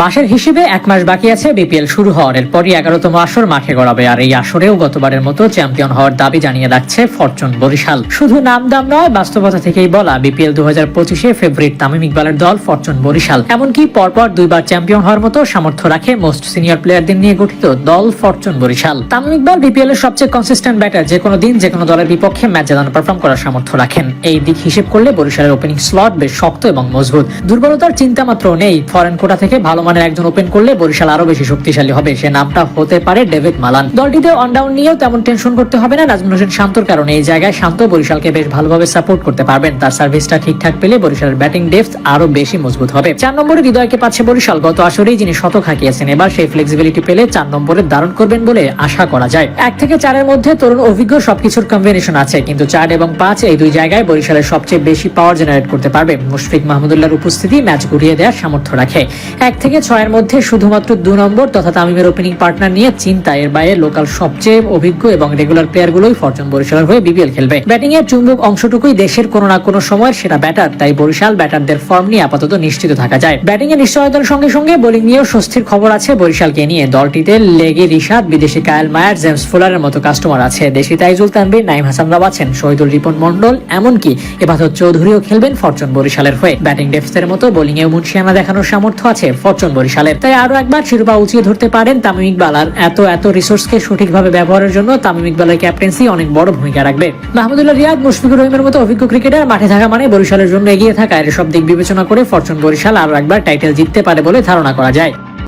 মাসের হিসেবে এক মাস বাকি আছে, বিপিএল শুরু হওয়ার এরপরই এগারোতম আসর মাঠে গড়াবে। আর এই আসরেও গতবারের মতো চ্যাম্পিয়ন হওয়ার দাবি জানিয়ে রাখছে ফরচুন বরিশাল। শুধু নাম দাম নয়, বাস্তবতা থেকেই বলা, বিপিএল দু হাজার পঁচিশে ফেভারিট তামিম ইকবালের দল ফরচুন বরিশাল। এমনকি পরপর দুইবার চ্যাম্পিয়ন হওয়ার মতো সামর্থ্য রাখে মোস্ট সিনিয়র প্লেয়ারদের নিয়ে গঠিত দল ফরচুন বরিশাল। তামিম ইকবাল বিপিএল এর সবচেয়ে কনসিস্টেন্ট ব্যাটার যে কোনো দিন, যে কোনো দলের বিপক্ষে ম্যাচ জেতানো পারফর্ম করার সামর্থ্য রাখেন। এই দিক হিসেব করলে বরিশালের ওপেনিং স্লট বেশ শক্ত এবং মজবুত। দুর্বলতার চিন্তা মাত্র নেই, ফরেন কোটা থেকে ভালো মানের একজন ওপেন করলে বরিশাল আরও বেশি শক্তিশালী হবে। সে নামটা হতে পারে ডেভিড মালান। দলটিতে অনডাউন নিয়েও তেমন টেনশন করতে হবে না। নাজমুল হোসেন শান্তর কারণে এই জায়গায় শান্ত বরিশালকে বেশ ভালোভাবে সাপোর্ট করতে পারবেন। তার সার্ভিসটা ঠিকঠাক পেলে বরিশালের ব্যাটিং ডেপথ আরও বেশি মজবুত হবে। চার নম্বরে হৃদয়কে পাচ্ছে বরিশাল। গত আসরেই যিনি শতক হাঁকিয়েছেন, এবার সেই ফ্লেক্সিবিলিটি পেলে চার নম্বরে দারুণ করবেন বলে আশা করা যায়। এক থেকে চারের মধ্যে তরুণ অভিজ্ঞ সবকিছুর কম্বিনেশন আছে, কিন্তু চার এবং পাঁচ এই দুই জায়গায় বরিশালের সবচেয়ে বেশি পাওয়ার জেনারেট করতে পারবে। মুশফিক মাহমুদুল্লাহর উপস্থিতি ম্যাচ ঘুরিয়ে দেওয়ার সামর্থ্য রাখে। এক থেকে ছয়ের মধ্যে শুধুমাত্র দু নম্বর তথা তামিমের ওপেনিং পার্টনার নিয়ে চিন্তা। এর বাইরে লোকাল সবচেয়ে অভিজ্ঞ এবং রেগুলার প্লেয়ারগুলোই ফরচুন বরিশালের হয়ে বিপিএল খেলবে। ব্যাটিং এর চুম্বক অংশটুকুই দেশের কোনো না কোনো সময়ের সেরা ব্যাটার তাই বরিশাল ব্যাটারদের ফর্ম নিয়ে আপাতত নিশ্চিত থাকা যায়। ব্যাটিং এর নিশ্চয়তার সঙ্গে সঙ্গে বোলিং নিয়েও স্বস্তির খবর আছে বরিশালকে নিয়ে। দলটিতে লেগে রিশাদ, বিদেশি কায়াল মায়ার, জেমস ফুলারের মতো কাস্টমার আছে। দেশি তাইজুল তানবির নাইম হাসান রাব আছেন। শহীদুল রিপন মন্ডল এমনকি এবাদত চৌধুরীও খেলবেন ফরচুন বরিশালের হয়ে। ব্যাটিং ডেপথের মতো বোলিং এও মুন্সিয়ানা দেখানোর সামর্থ্য আছে। ফরচুন বরিশালের। তাই আরও একবার শিরোপা উঁচিয়ে ধরতে পারেন তামিম ইকবাল। আর এত এত রিসোর্সকে সঠিকভাবে ব্যবহারের জন্য তামিম ইকবালের ক্যাপ্টেন্সি অনেক বড় ভূমিকা রাখবে। মাহমুদুল্লাহ রিয়াদ, মুশফিকুর রহিমের মতো অভিজ্ঞ ক্রিকেটার মাঠে থাকা মানে বরিশালের জন্য এগিয়ে থাকা। এর সব দিক বিবেচনা করে ফরচুন বরিশাল আরও একবার টাইটেল জিততে পারে বলে ধারণা করা যায়।